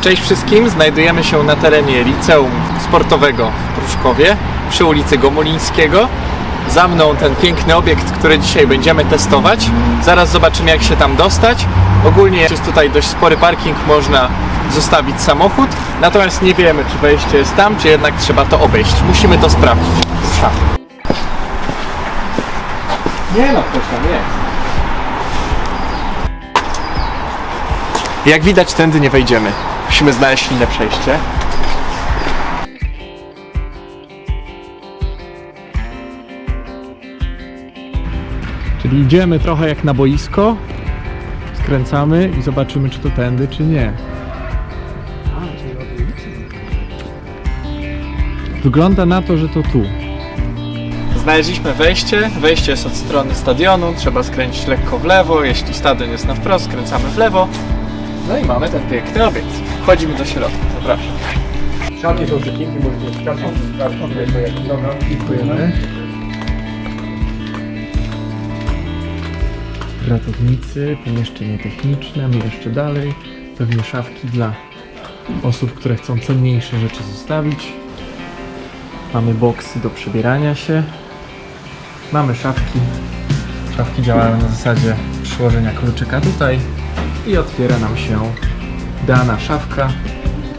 Cześć wszystkim, znajdujemy się na terenie liceum sportowego w Pruszkowie przy ulicy Gomolińskiego. Za mną ten piękny obiekt, który dzisiaj będziemy testować. Zaraz zobaczymy jak się tam dostać. Ogólnie jest tutaj dość spory parking, można zostawić samochód, natomiast nie wiemy czy wejście jest tam, czy jednak trzeba to obejść. Musimy to sprawdzić. Ruszamy. Nie no, ktoś tam jest. Jak widać, tędy nie wejdziemy. Musimy znaleźć inne przejście. Czyli idziemy trochę jak na boisko, skręcamy i zobaczymy, czy to tędy, czy nie. Wygląda na to, że to tu. Znaleźliśmy wejście. Wejście jest od strony stadionu. Trzeba skręcić lekko w lewo. Jeśli stadion jest na wprost, skręcamy w lewo. No i mamy ten piękny obiekt. Wchodzimy do środka. Zapraszam. Szatnie są przecinki, możecie skakać, skakać, to jak droga. Dziękujemy. Ratownicy, pomieszczenie techniczne, my jeszcze dalej. Pewnie szafki dla osób, które chcą cenniejsze rzeczy zostawić. Mamy boksy do przebierania się. Mamy szafki. Szafki działają na zasadzie przyłożenia kluczyka tutaj i otwiera nam się dana szafka.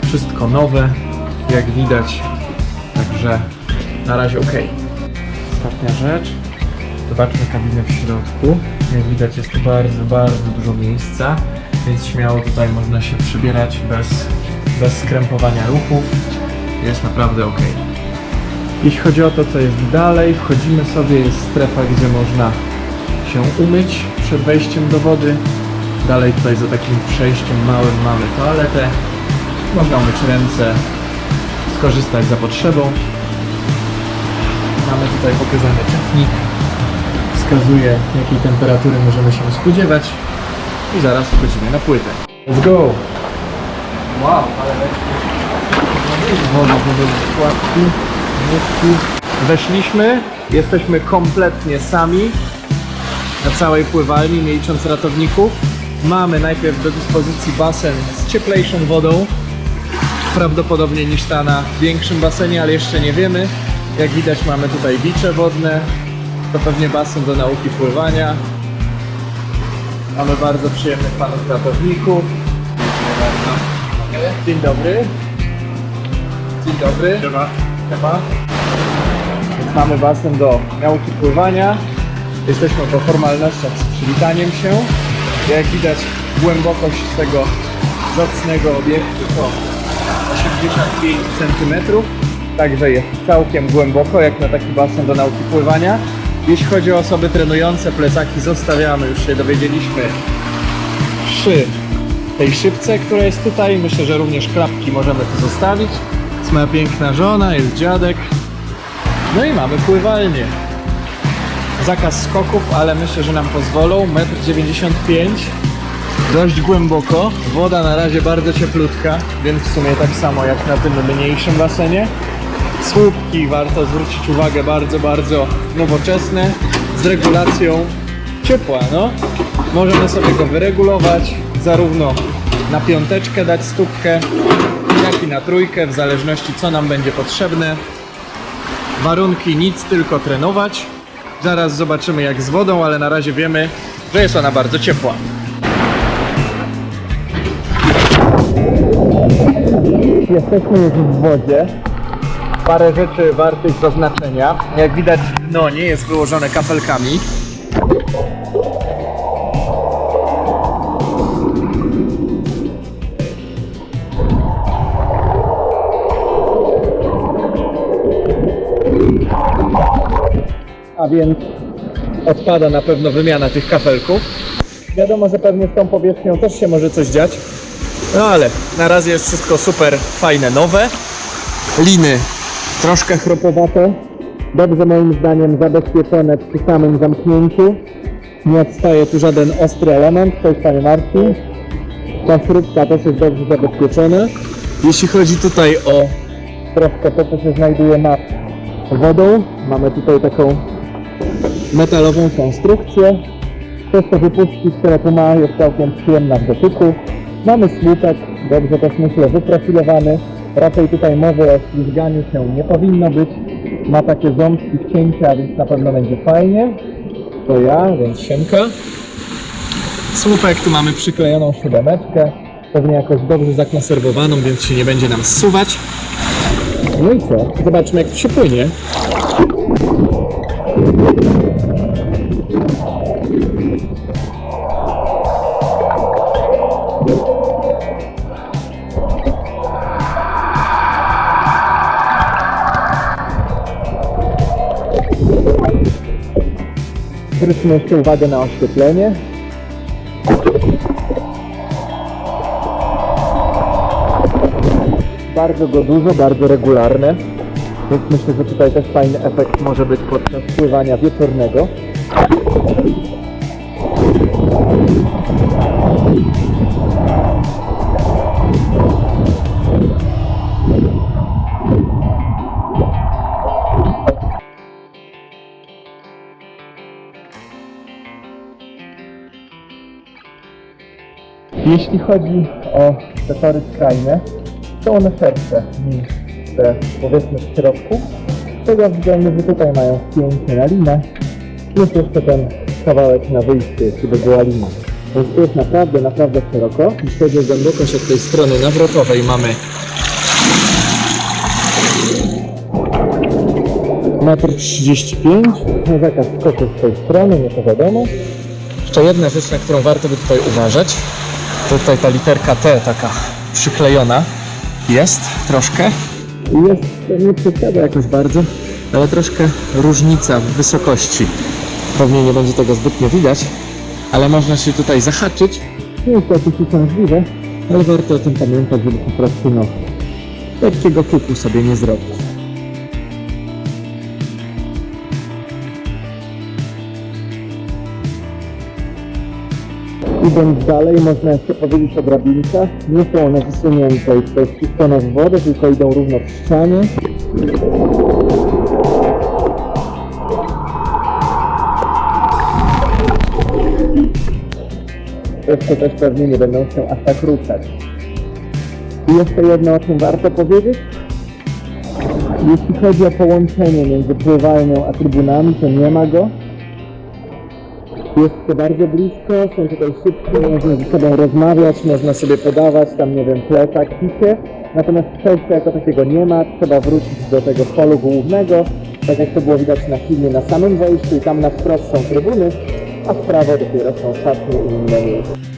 Wszystko nowe, jak widać. Także na razie ok. Ostatnia rzecz. Zobaczmy kabinę w środku. Jak widać jest tu bardzo, bardzo dużo miejsca, więc śmiało tutaj można się przybierać bez, bez skrępowania ruchów. Jest naprawdę ok. Jeśli chodzi o to, co jest dalej, wchodzimy sobie, jest strefa, gdzie można się umyć przed wejściem do wody. Dalej tutaj za takim przejściem małym mamy toaletę. Można umyć ręce, skorzystać za potrzebą. Mamy tutaj pokazany czynnik. Wskazuje jakiej temperatury możemy się spodziewać. I zaraz wchodzimy na płytę. Let's go! Wow, ale Woda, woda, składki, wódki. Weszliśmy, jesteśmy kompletnie sami na całej pływalni, nie licząc ratowników. Mamy najpierw do dyspozycji basen z cieplejszą wodą, prawdopodobnie niż ta na większym basenie, ale jeszcze nie wiemy. Jak widać mamy tutaj bicze wodne, to pewnie basen do nauki pływania. Mamy bardzo przyjemnych panów ratowników. Dzień dobry. Dzień dobry. Siema. Siema. Więc mamy basen do nauki pływania. Jesteśmy po formalnościach z przywitaniem się. Jak widać głębokość tego zacnego obiektu to 85 cm. Także jest całkiem głęboko, jak na taki basen do nauki pływania. Jeśli chodzi o osoby trenujące, plecaki zostawiamy, już się dowiedzieliśmy, przy tej szybce, która jest tutaj. Myślę, że również klapki możemy tu zostawić. Jest moja piękna żona, jest dziadek. No i mamy pływalnię. Zakaz skoków, ale myślę, że nam pozwolą. 1,95 m. Dość głęboko. Woda na razie bardzo cieplutka, więc w sumie tak samo jak na tym mniejszym basenie. Słupki, warto zwrócić uwagę, bardzo, bardzo nowoczesne. Z regulacją ciepła, no. Możemy sobie go wyregulować, zarówno na piąteczkę dać stópkę, jak i na trójkę, w zależności co nam będzie potrzebne. Warunki nic, tylko trenować. Zaraz zobaczymy jak z wodą, ale na razie wiemy, że jest ona bardzo ciepła. Jesteśmy już w wodzie. Parę rzeczy wartych zaznaczenia. Jak widać dno nie jest wyłożone kafelkami. A więc odpada na pewno wymiana tych kafelków. Wiadomo, że pewnie z tą powierzchnią też się może coś dziać. No ale na razie jest wszystko super fajne, nowe. Liny troszkę chropowate. Dobrze moim zdaniem zabezpieczone przy samym zamknięciu. Nie odstaje tu żaden ostry element. Cześć panie Marcin. Ta śrubka też jest dobrze zabezpieczona. Jeśli chodzi tutaj o troszkę to, co się znajduje nad wodą, mamy tutaj taką metalową konstrukcję. Przez te wypustki, które tu ma, jest całkiem przyjemna w dotyku. Mamy słupek, dobrze też myślę, wyprofilowany. Raczej tutaj mowy o ślizganiu się nie powinno być. Ma takie ząbki wcięcia, więc na pewno będzie fajnie. To ja, więc siemka. Słupek, tu mamy przyklejoną siódemeczkę. Pewnie jakoś dobrze zakonserwowaną, więc się nie będzie nam zsuwać. No i co? Zobaczmy jak to się płynie. Zwróćmy jeszcze uwagę na oświetlenie. Bardzo go dużo, bardzo regularne. Więc myślę, że tutaj też fajny efekt może być podczas pływania wieczornego. Jeśli chodzi o te tory skrajne, są one szersze niż te powiedzmy w środku. Z tego względu, że tutaj mają spięcie na linę, plus jeszcze ten kawałek na wyjście, jeśli by była lina. Więc tu jest naprawdę, naprawdę szeroko. Jeśli chodzi o głębokość od tej strony nawrotowej mamy metr 35, no zakaz skoku z tej strony, nie to wiadomo. Jeszcze jedna rzecz, na którą warto by tutaj uważać. Tutaj ta literka T taka przyklejona jest troszkę. Jest, nie przeszkadza jakoś bardzo, ale troszkę różnica w wysokości. Pewnie nie będzie tego zbytnio widać, ale można się tutaj zahaczyć. Nie jest to oczywiście uciążliwe, ale warto o tym pamiętać, żeby po prostu no, takiego kuku sobie nie zrobić. Idąc dalej, można jeszcze powiedzieć o drabinkach. Nie są one wysunięte i tutaj spuszczone w wodę, tylko idą równo w ścianie. Jeszcze też pewnie nie będą się aż tak ruszać. I jeszcze jedno, o czym warto powiedzieć. Jeśli chodzi o połączenie między pływalnią a trybunami, to nie ma go. Jest to bardzo blisko, są tutaj szybkie, można ze sobą rozmawiać, można sobie podawać tam, nie wiem, plecak, picie. Natomiast przejścia jako takiego nie ma, trzeba wrócić do tego holu głównego, tak jak to było widać na filmie na samym wejściu i tam na wprost są trybuny, a w prawo dopiero są szatnie i inne miejsca.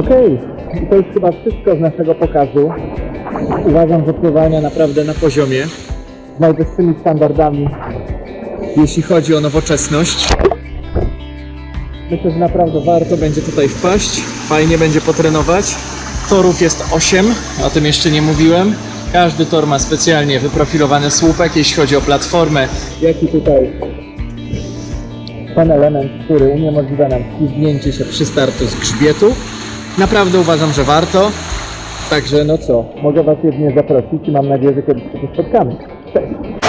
Okej, i to już chyba wszystko z naszego pokazu. Uważam, że pływania naprawdę na poziomie, z najwyższymi standardami, jeśli chodzi o nowoczesność. Myślę, że naprawdę warto będzie tutaj wpaść, fajnie będzie potrenować. Torów jest 8, o tym jeszcze nie mówiłem. Każdy tor ma specjalnie wyprofilowany słupek, jeśli chodzi o platformę, jak i tutaj ten element, który uniemożliwia nam ślizgnięcie się przy startu z grzbietu. Naprawdę uważam, że warto. Także no co, mogę Was jedynie zaprosić i mam nadzieję, że kiedyś się spotkamy. Cześć!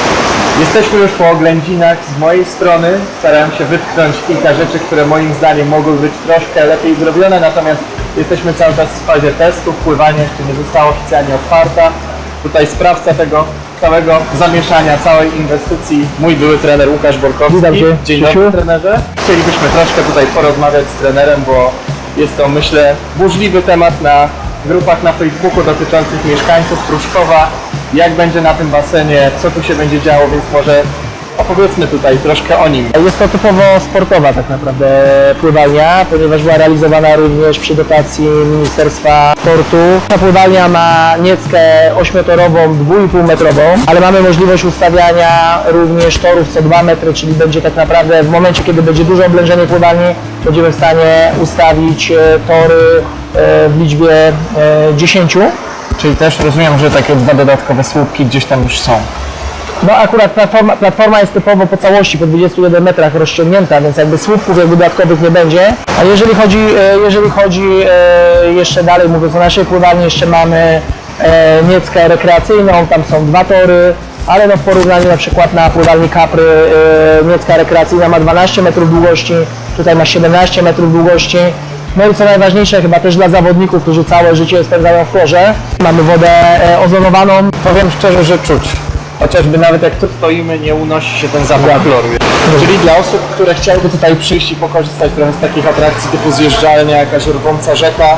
Jesteśmy już po oględzinach z mojej strony. Starałem się wytknąć kilka rzeczy, które moim zdaniem mogły być troszkę lepiej zrobione, natomiast jesteśmy cały czas w fazie testów. Pływanie jeszcze nie została oficjalnie otwarta. Tutaj sprawca tego całego zamieszania, całej inwestycji, mój były trener Łukasz Borkowski. Witam cię, Dzień dobry trenerze. Chcielibyśmy troszkę tutaj porozmawiać z trenerem, bo jest to myślę burzliwy temat na grupach na Facebooku dotyczących mieszkańców Pruszkowa. Jak będzie na tym basenie, co tu się będzie działo, więc może opowiedzmy tutaj troszkę o nim. Jest to typowo sportowa tak naprawdę pływalnia, ponieważ była realizowana również przy dotacji Ministerstwa Sportu. Ta pływalnia ma nieckę 8-torową, 2,5 metrową, ale mamy możliwość ustawiania również torów co 2 metry, czyli będzie tak naprawdę w momencie, kiedy będzie duże oblężenie pływalni, będziemy w stanie ustawić e, tory e, w liczbie e, 10 Czyli też rozumiem, że takie dwa dodatkowe słupki gdzieś tam już są. No akurat platforma, platforma jest typowo po całości po 21 metrach rozciągnięta, więc jakby słupków jakby dodatkowych nie będzie. A jeżeli chodzi, e, jeżeli chodzi e, jeszcze dalej, mówiąc o naszej pływalni, jeszcze mamy e, nieckę rekreacyjną, tam są dwa tory, ale no w porównaniu na przykład na pływalni Capry e, niecka rekreacyjna ma 12 metrów długości, tutaj ma 17 metrów długości. No i co najważniejsze chyba też dla zawodników, którzy całe życie spędzają w chorze, mamy wodę ozonowaną, Powiem szczerze, że czuć. Chociażby nawet jak tu stoimy, nie unosi się ten zapach chloru. Czyli dla osób, które chciałyby tutaj przyjść i pokorzystać trochę z takich atrakcji typu zjeżdżalnia, jakaś rwąca rzeka,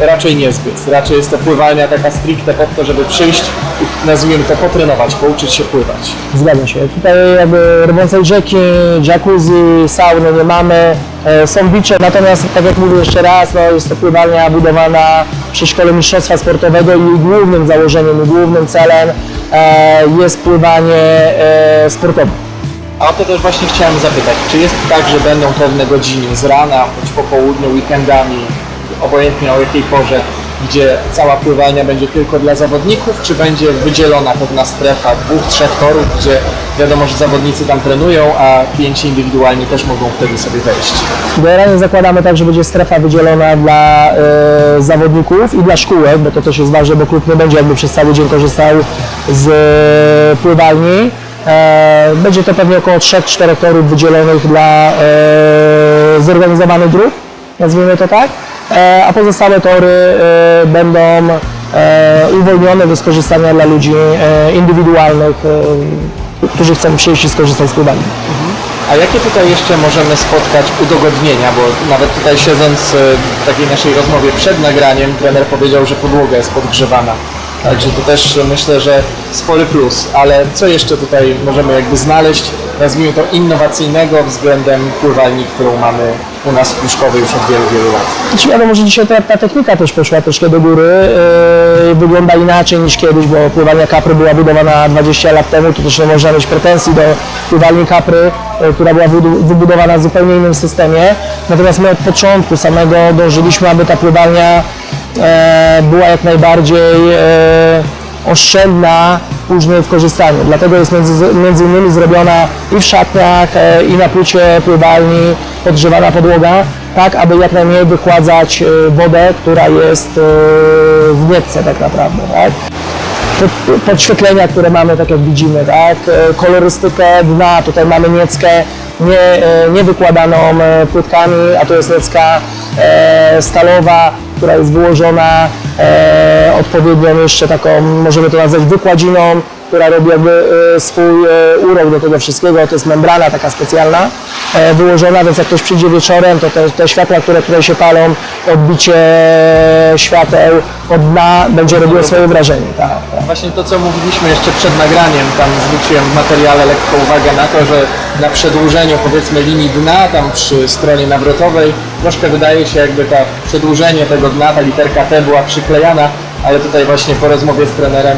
raczej niezbyt. Raczej jest to pływalnia taka stricte po to, żeby przyjść i nazwijmy to potrenować, pouczyć się pływać. Zgadza się. Tutaj jakby rwącej rzeki, jacuzzi, sauny nie mamy, e, są bicze, natomiast tak jak mówię jeszcze raz, no, jest to pływalnia budowana przy Szkole Mistrzostwa Sportowego i głównym założeniem i głównym celem e, jest pływanie e, sportowe. A o to też właśnie chciałem zapytać, czy jest tak, że będą pewne godziny z rana, bądź po południu, weekendami, obojętnie o jakiej porze, gdzie cała pływalnia będzie tylko dla zawodników, czy będzie wydzielona pewna strefa dwóch, trzech torów, gdzie wiadomo, że zawodnicy tam trenują, a klienci indywidualni też mogą wtedy sobie wejść. Generalnie zakładamy tak, że będzie strefa wydzielona dla e, zawodników i dla szkółek, bo to też jest ważne, bo klub nie będzie jakby przez cały dzień korzystał z e, pływalni. E, będzie to pewnie około 3-4 torów wydzielonych dla e, zorganizowanych grup, nazwijmy to tak, a pozostałe tory e, będą e, uwolnione do skorzystania dla ludzi e, indywidualnych, e, którzy chcą przyjść i skorzystać z pływalni. A jakie tutaj jeszcze możemy spotkać udogodnienia, bo nawet tutaj siedząc e, w takiej naszej rozmowie przed nagraniem, trener powiedział, że podłoga jest podgrzewana. Także to też e, myślę, że spory plus, ale co jeszcze tutaj możemy jakby znaleźć, nazwijmy to innowacyjnego względem pływalni, którą mamy u nas w Pruszkowie już od wielu, wielu lat. Znaczy wiadomo, że dzisiaj ta, ta technika też poszła troszkę do góry, yy, wygląda inaczej niż kiedyś, bo pływalnia Capry była budowana 20 lat temu, to też nie można mieć pretensji do pływalni Capry, yy, która była wybudowana w zupełnie innym systemie. Natomiast my od początku samego dążyliśmy, aby ta pływalnia e, była jak najbardziej e, oszczędna później w korzystaniu. Dlatego jest między, między innymi zrobiona i w szatniach, e, i na płycie pływalni podgrzewana podłoga, tak aby jak najmniej wychładzać e, wodę, która jest e, w nietce tak naprawdę. Tak? Pod- podświetlenia, które mamy, tak jak widzimy, tak? Kolorystykę dna, tutaj mamy nieckę nie, e, nie wykładaną e, płytkami, a to jest niecka e, stalowa, która jest wyłożona odpowiednią jeszcze taką, możemy to nazwać wykładziną, która robi jakby e, swój e, urok do tego wszystkiego, to jest membrana taka specjalna e, wyłożona, więc jak ktoś przyjdzie wieczorem, to te, te światła, które tutaj się palą, odbicie świateł od dna będzie robiło swoje wrażenie. Tak, tak. Właśnie to, co mówiliśmy jeszcze przed nagraniem, tam zwróciłem w materiale lekko uwagę na to, że na przedłużeniu powiedzmy linii dna, tam przy stronie nawrotowej, troszkę wydaje się jakby ta przedłużenie tego dna, ta literka T była przyklejana, ale tutaj właśnie po rozmowie z trenerem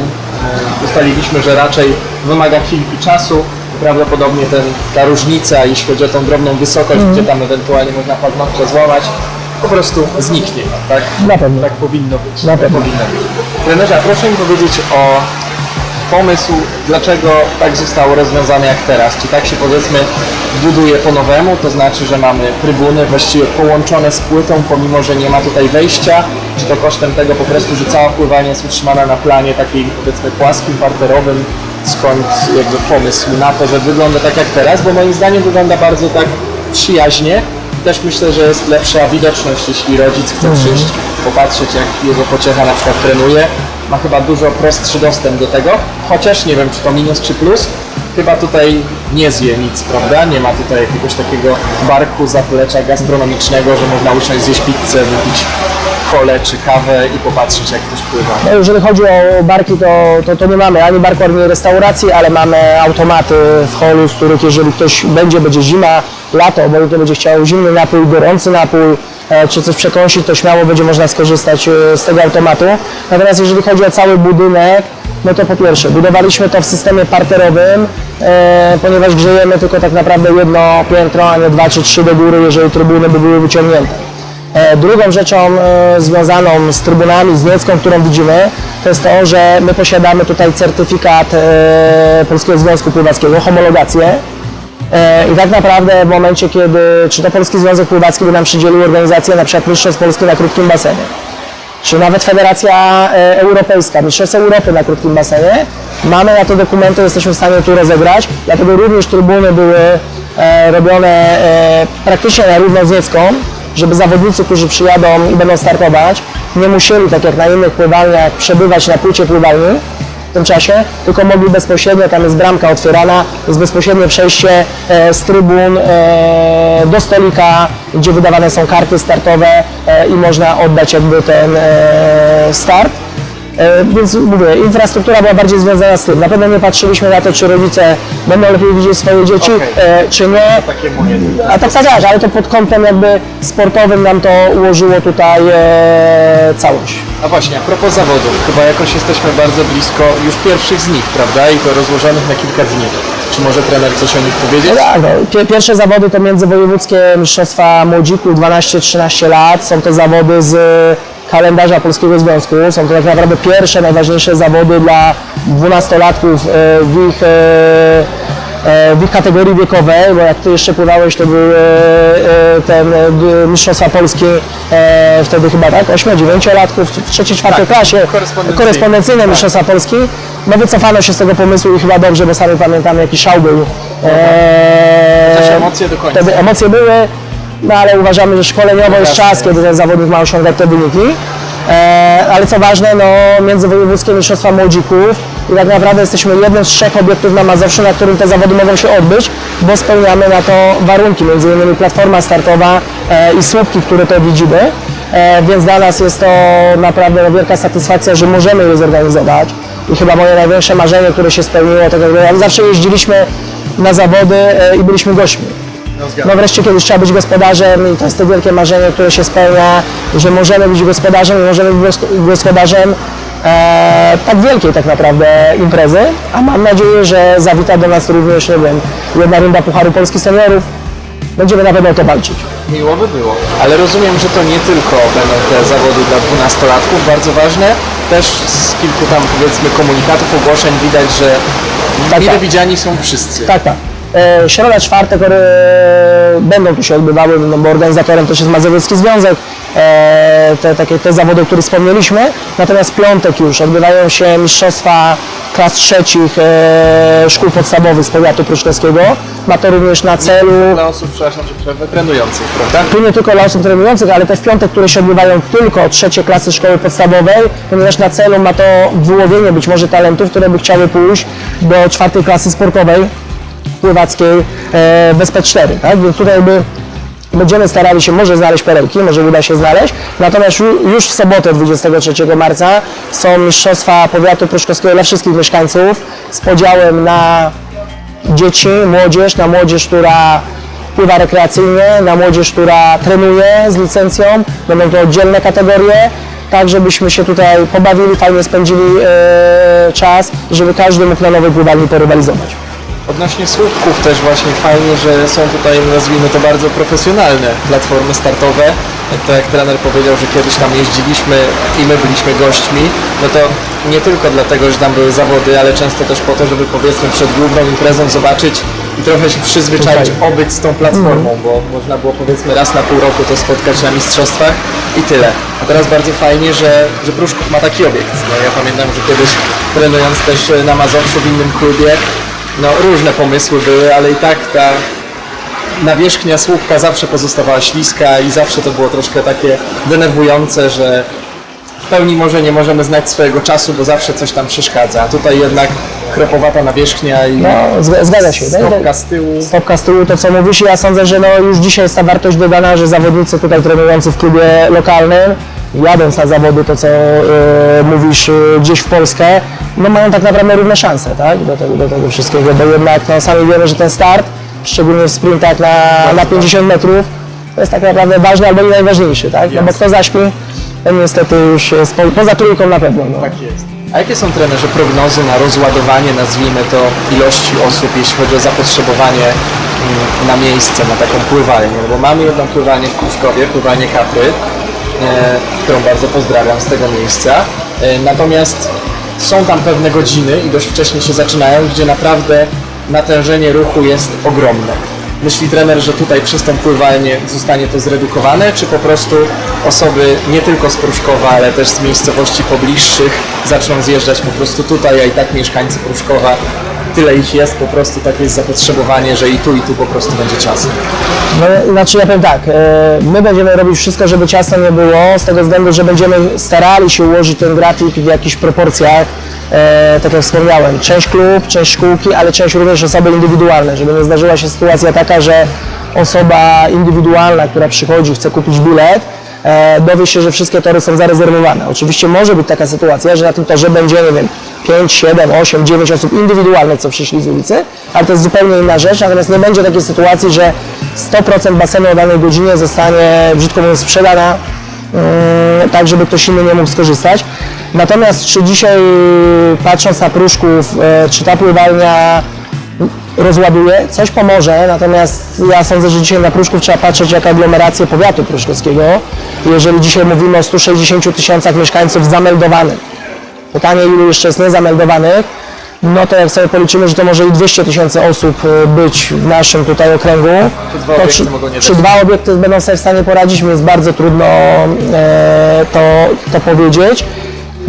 ustaliliśmy, że raczej wymaga chwilki czasu. Prawdopodobnie ten, ta różnica, jeśli chodzi o tą drobną wysokość, gdzie tam ewentualnie można paznokcie złamać, po prostu zniknie, tak? Na pewno. Tak powinno być. Na tak pewno. powinno być. Trenerze, a proszę mi powiedzieć o pomysł, dlaczego tak zostało rozwiązane jak teraz. Czy tak się powiedzmy buduje po nowemu, to znaczy, że mamy trybuny właściwie połączone z płytą, pomimo że nie ma tutaj wejścia, czy to kosztem tego po prostu, że cała pływalnia jest utrzymana na planie takiej powiedzmy płaskim, parterowym, skąd jakby pomysł na to, że wygląda tak jak teraz, bo moim zdaniem wygląda bardzo tak przyjaźnie. Też myślę, że jest lepsza widoczność, jeśli rodzic chce przyjść, popatrzeć jak jego pociecha na przykład trenuje. Ma chyba dużo prostszy dostęp do tego, chociaż nie wiem czy to minus czy plus. Chyba tutaj nie zje nic, prawda? Nie ma tutaj jakiegoś takiego barku, zaplecza gastronomicznego, że można usiąść, zjeść pizzę, wypić kole czy kawę i popatrzeć jak ktoś pływa. No, jeżeli chodzi o barki, to, to, to nie mamy ani barku, ani restauracji, ale mamy automaty w holu, z których jeżeli ktoś będzie, będzie zima, lato, obojętnie będzie chciał zimny napój, gorący napój, e, czy coś przekąsić, to śmiało będzie można skorzystać e, z tego automatu. Natomiast jeżeli chodzi o cały budynek, no to po pierwsze, budowaliśmy to w systemie parterowym, e, ponieważ grzejemy tylko tak naprawdę jedno piętro, a nie dwa czy trzy do góry, jeżeli trybuny by były wyciągnięte. E, Drugą rzeczą e, związaną z trybunami, z którą widzimy, to jest to, że my posiadamy tutaj certyfikat e, Polskiego Związku Pływackiego, homologację. I tak naprawdę w momencie, kiedy czy to Polski Związek Pływacki by nam przydzielił organizację na przykład Mistrzostw Polski na krótkim basenie, czy nawet Federacja Europejska, Mistrzostwa Europy na krótkim basenie, mamy na to dokumenty, jesteśmy w stanie tu rozegrać, dlatego również trybuny były robione praktycznie na równo z Niecką, żeby zawodnicy, którzy przyjadą i będą startować, nie musieli, tak jak na innych pływalniach, przebywać na płycie pływalni, w tym czasie, tylko mogli bezpośrednio, tam jest bramka otwierana, jest bezpośrednie przejście e, z trybun e, do stolika, gdzie wydawane są karty startowe e, i można oddać jakby ten start. E, Więc mówię, infrastruktura była bardziej związana z tym. Na pewno nie patrzyliśmy na to, czy rodzice będą lepiej widzieć swoje dzieci, Okej. e, czy nie. Takie moje A tak, tak, tak, ale to pod kątem jakby sportowym nam to ułożyło tutaj e, całość. A właśnie, a propos zawodów, chyba jakoś jesteśmy bardzo blisko już pierwszych z nich, prawda? I to rozłożonych na kilka dni. Czy może trener coś o nich powiedzieć? No tak, no. Pie- Pierwsze zawody to międzywojewódzkie Mistrzostwa Młodzików 12-13 lat. Są to zawody z kalendarza Polskiego Związku. Są to tak naprawdę pierwsze, najważniejsze zawody dla dwunastolatków e, w ich, e, e, w ich kategorii wiekowej, bo jak Ty jeszcze pływałeś, to były ten Mistrzostwa Polskie wtedy chyba tak, 8-9-latków w trzeciej, czwartej Tak, klasie. korespondencyjne. Korespondencyjne Tak. Mistrzostwa Polski. No wycofano się z tego pomysłu i chyba dobrze, bo sami pamiętamy jaki szał był. Eee, emocje do końca. Wtedy emocje były, no ale uważamy, że szkoleniowo jest czas, kiedy ten zawodnik ma osiągać te wyniki. Eee, ale co ważne, no międzywojewódzkie mistrzostwa młodzików i tak naprawdę jesteśmy jednym z trzech obiektów na Mazowszu, na którym te zawody mogą się odbyć, bo spełniamy na to warunki, między innymi platforma startowa e, i słupki, które to widzimy. E, więc dla nas jest to naprawdę no, wielka satysfakcja, że możemy je zorganizować. I chyba moje największe marzenie, które się spełniło, to jak zawsze jeździliśmy na zawody e, i byliśmy gośćmi. No. No wreszcie kiedyś trzeba być gospodarzem i to jest to wielkie marzenie, które się spełnia, że możemy być gospodarzem i możemy być gos- gospodarzem e, tak wielkiej tak naprawdę imprezy, a mam nadzieję, że zawita do nas również, nie wiem, jedna runda Pucharu Polski Seniorów. Będziemy na pewno o to walczyć. Miło by było. Ale rozumiem, że to nie tylko będą te zawody dla dwunastolatków bardzo ważne. Też z kilku tam powiedzmy komunikatów, ogłoszeń widać, że Tak, mile tak. widziani są wszyscy. Tak, tak. E, środa, czwartek e, będą tu się odbywały, no bo organizatorem też jest Mazowiecki Związek, e, te, takie, te zawody, o których wspomnieliśmy. Natomiast piątek już odbywają się mistrzostwa klas trzecich szkół podstawowych z powiatu pruszkowskiego. Ma to również na celu Dla osób, przepraszam, że trenujących, prawda? tu nie tylko dla osób trenujących, ale te w piątek, które się odbywają tylko trzecie klasy szkoły podstawowej, ponieważ na celu ma to wyłowienie być może talentów, które by chciały pójść do czwartej klasy sportowej pływackiej e, bez P4, tak? Tutaj by będziemy starali się może znaleźć perełki, może uda się znaleźć. Natomiast ju- już w sobotę 23 marca są Mistrzostwa Powiatu Pruszkowskiego dla wszystkich mieszkańców z podziałem na dzieci, młodzież, na młodzież, która pływa rekreacyjnie, na młodzież, która trenuje z licencją. Będą to oddzielne kategorie, tak żebyśmy się tutaj pobawili, fajnie spędzili e, czas, żeby każdy mógł na nowej pływalni porywalizować. Odnośnie słupków też właśnie fajnie, że są tutaj, nazwijmy to bardzo profesjonalne platformy startowe. To jak trener powiedział, że kiedyś tam jeździliśmy i my byliśmy gośćmi, no to nie tylko dlatego, że tam były zawody, ale często też po to, żeby powiedzmy przed główną imprezą zobaczyć i trochę się przyzwyczaić, obyć z tą platformą, bo można było powiedzmy raz na pół roku to spotkać na mistrzostwach i tyle. A teraz bardzo fajnie, że, że Pruszków ma taki obiekt. No, ja pamiętam, że kiedyś trenując też na Mazowszu w innym klubie, no różne pomysły były, ale i tak ta nawierzchnia słupka zawsze pozostawała śliska i zawsze to było troszkę takie denerwujące, że w pełni może nie możemy znać swojego czasu, bo zawsze coś tam przeszkadza. A tutaj jednak kropowata nawierzchnia i No, zg- zgadza się. Stopka to- z tyłu. Stopka z tyłu, to co mówisz, ja sądzę, że no już dzisiaj jest ta wartość dodana, że zawodnicy tutaj trenujący w klubie lokalnym, jadąc na zawody, to co e, mówisz e, gdzieś w Polskę, no mają tak naprawdę równe szanse, tak, do tego, do tego wszystkiego, bo jednak no, sami wiemy, że ten start, szczególnie w sprintach na, na 50 metrów, to jest tak naprawdę ważny albo nie najważniejszy, tak, no bo kto zaśpi, ten niestety już jest po, poza trójką na pewno, no. Tak jest. A jakie są trenerze prognozy na rozładowanie, nazwijmy to, ilości osób, jeśli chodzi o zapotrzebowanie mm, na miejsce, na taką pływalnię, bo mamy jedną pływalnię w Pruszkowie, pływalnię Kapry, którą bardzo pozdrawiam z tego miejsca. E, natomiast są tam pewne godziny i dość wcześnie się zaczynają, gdzie naprawdę natężenie ruchu jest ogromne. Myśli trener, że tutaj przez tą pływalnię zostanie to zredukowane, czy po prostu osoby nie tylko z Pruszkowa, ale też z miejscowości pobliższych zaczną zjeżdżać po prostu tutaj, a i tak mieszkańcy Pruszkowa, tyle ich jest, po prostu takie jest zapotrzebowanie, że i tu, i tu po prostu będzie czasu. No, znaczy ja powiem tak, e, my będziemy robić wszystko, żeby ciasno nie było, z tego względu, że będziemy starali się ułożyć ten grafik w jakichś proporcjach, e, tak jak wspomniałem, część klub, część szkółki, ale część również osoby indywidualne, żeby nie zdarzyła się sytuacja taka, że osoba indywidualna, która przychodzi, chce kupić bilet, dowie się, że wszystkie tory są zarezerwowane. Oczywiście może być taka sytuacja, że na tym torze będzie, nie wiem, 5, 7, 8, 9 osób indywidualnych, co przyszli z ulicy, ale to jest zupełnie inna rzecz, natomiast nie będzie takiej sytuacji, że 100% basenu o danej godzinie zostanie, brzydko mówiąc, sprzedana, mm, tak żeby ktoś inny nie mógł skorzystać. Natomiast czy dzisiaj, patrząc na Pruszków, e, czy ta pływalnia rozładuje, coś pomoże, natomiast ja sądzę, że dzisiaj na Pruszków trzeba patrzeć jak aglomerację powiatu pruszkowskiego. Jeżeli dzisiaj mówimy o 160 tysiącach mieszkańców zameldowanych, pytanie ilu jeszcze jest niezameldowanych, no to jak sobie policzymy, że to może i 200 tysięcy osób y, być w naszym tutaj okręgu, dwa to obiekty czy, czy dwa obiekty będą sobie w stanie poradzić, mi jest bardzo trudno e, to, to powiedzieć.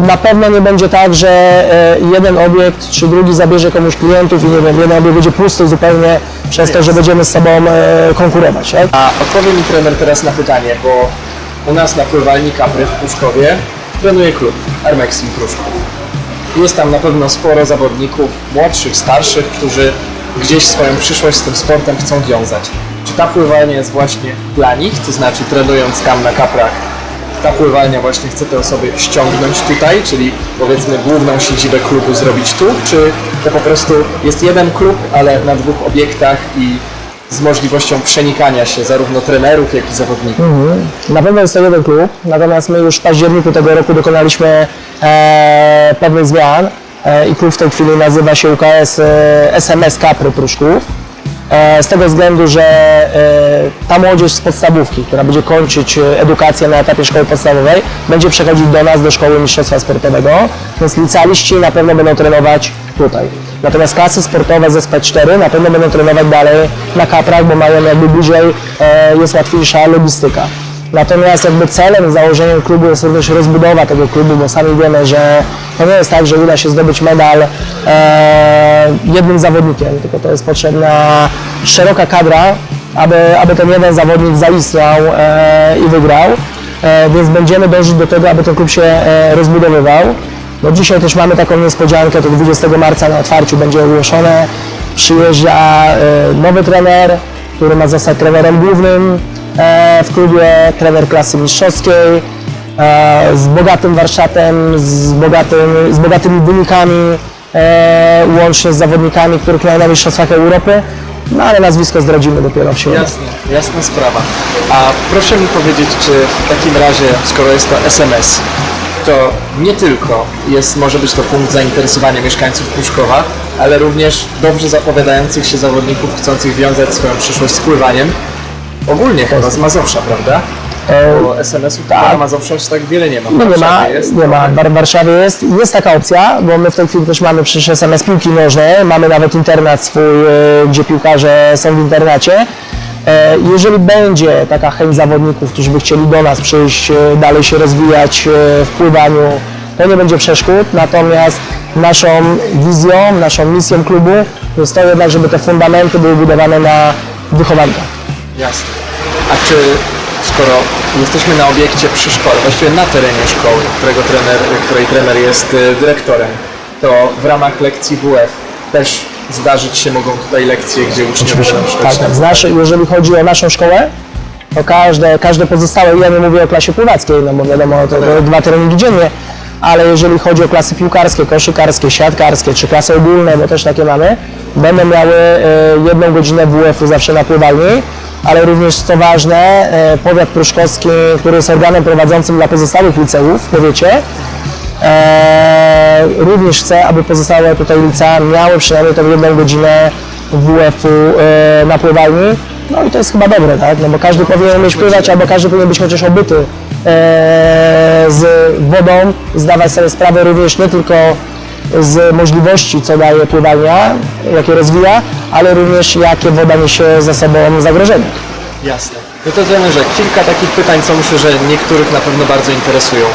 Na pewno nie będzie tak, że e, jeden obiekt czy drugi zabierze komuś klientów i nie wiem, jeden obiekt będzie pusty zupełnie przez to, że będziemy z sobą e, konkurować. Tak? A odpowie mi trener teraz na pytanie, bo u nas na pływalni Kapry w Pruszkowie trenuje klub Armexim Pruszków. Jest tam na pewno sporo zawodników, młodszych, starszych, którzy gdzieś swoją przyszłość z tym sportem chcą wiązać. Czy ta pływalnia jest właśnie dla nich, to znaczy trenując tam na kaprach, ta pływalnia właśnie chce te osoby ściągnąć tutaj, czyli powiedzmy główną siedzibę klubu zrobić tu, czy to po prostu jest jeden klub, ale na dwóch obiektach i z możliwością przenikania się zarówno trenerów, jak i zawodników. Na pewno jest to jeden klub, natomiast my już w październiku tego roku dokonaliśmy e, pewnych zmian e, i klub w tej chwili nazywa się UKS e, SMS Kapry Pruszków. E, z tego względu, że e, ta młodzież z podstawówki, która będzie kończyć e, edukację na etapie szkoły podstawowej, będzie przechodzić do nas, do szkoły mistrzostwa sportowego, więc licealiści na pewno będą trenować tutaj. Natomiast klasy sportowe z SP4 na pewno będą trenować dalej na kaprach, bo mają jakby bliżej, jest łatwiejsza logistyka. Natomiast jakby celem, założeniem klubu jest również rozbudowa tego klubu, bo sami wiemy, że to nie jest tak, że uda się zdobyć medal e, jednym zawodnikiem, tylko to jest potrzebna szeroka kadra, aby, aby ten jeden zawodnik zaistniał e, i wygrał. E, więc będziemy dążyć do tego, aby ten klub się e, rozbudowywał. No dzisiaj też mamy taką niespodziankę, to 20 marca na otwarciu będzie ogłoszone. Przyjeżdża e, nowy trener, który ma zostać trenerem głównym w klubie, trener klasy mistrzowskiej, e, z bogatym warsztatem, z, bogatym, z bogatymi wynikami, e, łącznie z zawodnikami, których miał na Mistrzostwach Europy. No ale nazwisko zdradzimy dopiero w środę. Jasne, jasna sprawa. A proszę mi powiedzieć, czy w takim razie, skoro jest to SMS, to nie tylko jest, może być to punkt zainteresowania mieszkańców Pruszkowa, ale również dobrze zapowiadających się zawodników chcących wiązać swoją przyszłość z pływaniem. Ogólnie chyba z Mazowsza, prawda? Bo SMS-u tak. na Mazowsza aż tak wiele nie ma. W No nie ma, Warszawie jest, nie ma. W Warszawie jest. Jest taka opcja, bo my w tej chwili też mamy przecież SMS piłki nożnej, mamy nawet internat swój, e, gdzie piłkarze są w internacie. E, Jeżeli będzie taka chęć zawodników, którzy by chcieli do nas przyjść, e, dalej się rozwijać e, w pływaniu, to nie będzie przeszkód, natomiast naszą wizją, naszą misją klubu jest to jednak, żeby te fundamenty były budowane na wychowankach. Jasne. A czy skoro jesteśmy na obiekcie przy szkole, właściwie na terenie szkoły, którego trener, której trener jest y, dyrektorem, to w ramach lekcji WF też zdarzyć się mogą tutaj lekcje, gdzie uczniowie na przykład Tak, tak. Z naszej, jeżeli chodzi o naszą szkołę, to każde, każde pozostałe, ja nie mówię o klasie pływackiej, no bo wiadomo, to, to dwa treningi dziennie, ale jeżeli chodzi o klasy piłkarskie, koszykarskie, siatkarskie czy klasy ogólne, bo też takie mamy, będą miały e, jedną godzinę WF-u zawsze na pływalni, ale również co ważne, e, powiat pruszkowski, który jest organem prowadzącym dla pozostałych liceów w powiecie, e, również chcę, aby pozostałe tutaj licea miały przynajmniej tą jedną godzinę WF-u e, na pływalni. No i to jest chyba dobre, tak? No bo każdy powinien umieć pływać, albo każdy powinien być chociaż obyty z wodą, zdawać sobie sprawę również nie tylko z możliwości, co daje pływania, jakie rozwija, ale również jakie woda niesie za sobą zagrożenia. Jasne. No to trenerze, kilka takich pytań, co myślę, że niektórych na pewno bardzo interesują.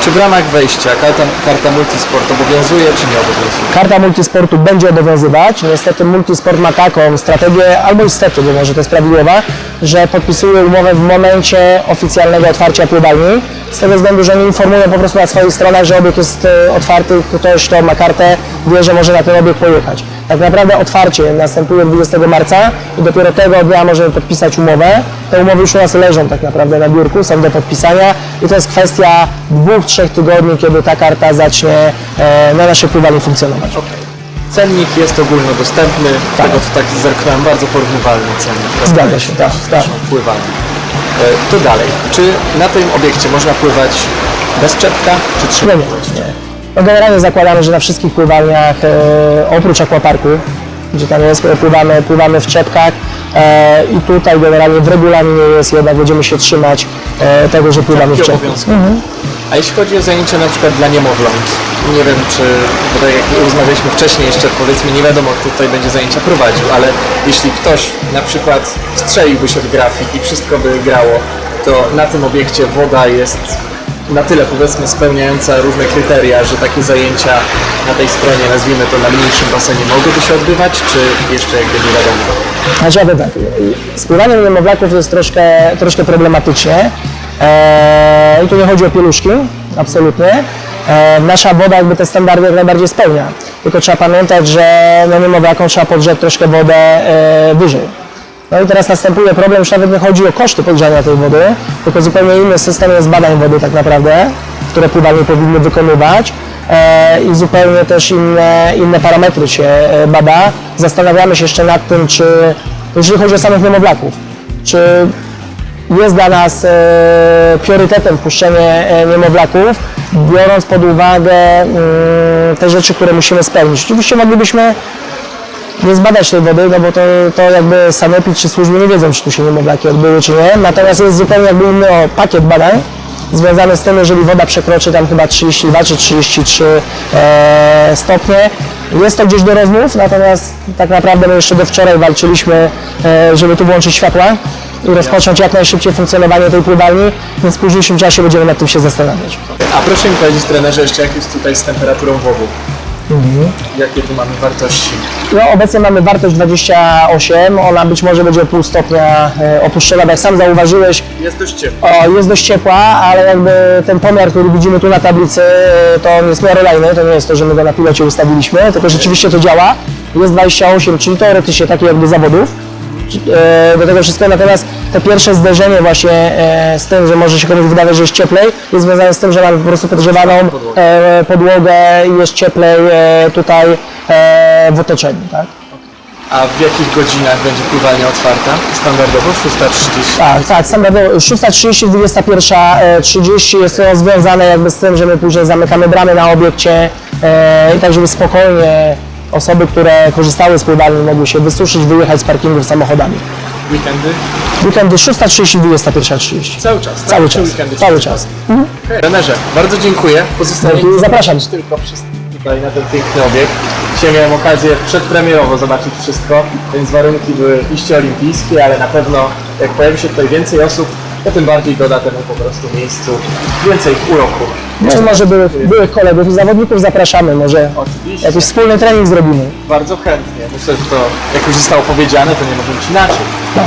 Czy w ramach wejścia karta, karta multisport obowiązuje, czy nie obowiązuje? Karta multisportu będzie obowiązywać. Niestety multisport ma taką strategię, albo niestety, bo może to jest prawidłowa, że podpisuje umowę w momencie oficjalnego otwarcia pływalni. Z tego względu, że nie informują po prostu na swoich stronach, że obiekt jest e, otwarty, ktoś, kto ma kartę, wie, że może na ten obiekt pojechać. Tak naprawdę otwarcie następuje 20 marca i dopiero tego dnia możemy podpisać umowę. Te umowy już u nas leżą tak naprawdę na biurku, są do podpisania i to jest kwestia dwóch, trzech tygodni, kiedy ta karta zacznie e, na naszej pływalni funkcjonować. Cennik jest ogólnodostępny, Tak. tego co tak zerknąłem, bardzo porównywalny cennik. Zgadza się, tak, tak. Pływalny. E, To dalej, czy na tym obiekcie można pływać bez czepka, czy trzeba No nie, nie. No generalnie zakładamy, że na wszystkich pływalniach, e, oprócz aquaparku, gdzie tam jest, pływamy, pływamy w czepkach e, i tutaj generalnie w regulaminie jest jednak, będziemy się trzymać e, tego, że pływamy w czepkach. A jeśli chodzi o zajęcia na przykład dla niemowląt, nie wiem czy, bo tak jak rozmawialiśmy wcześniej jeszcze powiedzmy, nie wiadomo kto tutaj będzie zajęcia prowadził, ale jeśli ktoś na przykład strzeliłby się w grafik i wszystko by grało, to na tym obiekcie woda jest na tyle powiedzmy spełniająca różne kryteria, że takie zajęcia na tej stronie, nazwijmy to na mniejszym basenie, mogłyby się odbywać, czy jeszcze jakby nie wiadomo? Znaczy powiem tak, z pływaniem niemowlaków jest troszkę, troszkę problematycznie. Eee, tu nie chodzi o pieluszki, absolutnie. Eee, nasza woda jakby te standardy jak najbardziej spełnia. Tylko trzeba pamiętać, że no niemowlakom trzeba podgrzać troszkę wodę e, wyżej. No i teraz następuje problem, już nawet nie chodzi o koszty podgrzania tej wody, tylko zupełnie inny system jest badań wody tak naprawdę, które pływalnie powinny wykonywać e, i zupełnie też inne, inne parametry się e, bada. Zastanawiamy się jeszcze nad tym, czy jeżeli chodzi o samych niemowlaków, czy jest dla nas e, priorytetem wpuszczenie e, niemowlaków, biorąc pod uwagę mm, te rzeczy, które musimy spełnić. Oczywiście moglibyśmy nie zbadać tej wody, no bo to, to jakby sanepid czy służby nie wiedzą, czy tu się niemowlaki odbyły, czy nie. Natomiast jest zupełnie jakby inny o, pakiet badań związany z tym, jeżeli woda przekroczy tam chyba 32 czy 33 e, stopnie. Jest to gdzieś do rozmów, natomiast tak naprawdę my jeszcze do wczoraj walczyliśmy, e, żeby tu włączyć światła i rozpocząć jak najszybciej funkcjonowanie tej pływalni, więc w późniejszym czasie będziemy nad tym się zastanawiać. A proszę mi powiedzieć trenerze jeszcze jak jest tutaj z temperaturą wody? Jakie tu mamy wartości? No, obecnie mamy wartość 28, ona być może będzie o pół stopnia e, opuszczona, tak jak sam zauważyłeś, Jest dość ciepło. o, jest dość ciepła, ale jakby ten pomiar, który widzimy tu na tablicy, e, to on jest miarolajny, to nie jest to, że my go na pilocie ustawiliśmy, tylko rzeczywiście to działa. Jest 28, czyli teoretycznie takie jakby zawodów do tego wszystkiego, natomiast to pierwsze zderzenie właśnie e, z tym, że może się komuś wydawać, że jest cieplej, jest związane z tym, że mamy po prostu podgrzewaną e, podłogę i jest cieplej e, tutaj e, w otoczeniu, tak? A w jakich godzinach będzie pływalnia otwarta? Standardowo 6.30. Tak, tak, standardowo 6.30, 21.30 jest to związane jakby z tym, że my później zamykamy bramy na obiekcie e, i tak, żeby spokojnie osoby, które korzystały z pływalni mogły się wysuszyć, wyjechać z parkingów samochodami. Weekendy? Weekendy 6.30, 21.30. Cały czas, tak? Cały Czy czas, weekendy cały czas. Okay. Trenerze, bardzo dziękuję. Pozostaje Dzięki, zapraszam. tylko wszystkich tutaj na ten piękny obiekt. Dzisiaj miałem okazję przedpremierowo zobaczyć wszystko, więc warunki były iście olimpijskie, ale na pewno jak pojawi się tutaj więcej osób, to tym bardziej doda temu po prostu miejscu więcej uroku. No i może byłych, byłych kolegów i zawodników zapraszamy, może Oczywiście. jakiś wspólny trening zrobimy. Bardzo chętnie. Myślę, że to jak już zostało powiedziane, to nie może być inaczej.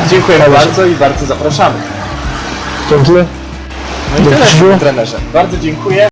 Dziękujemy Dobrze. bardzo i bardzo zapraszamy. Dzięki. No i tyle trenerze. Bardzo dziękuję.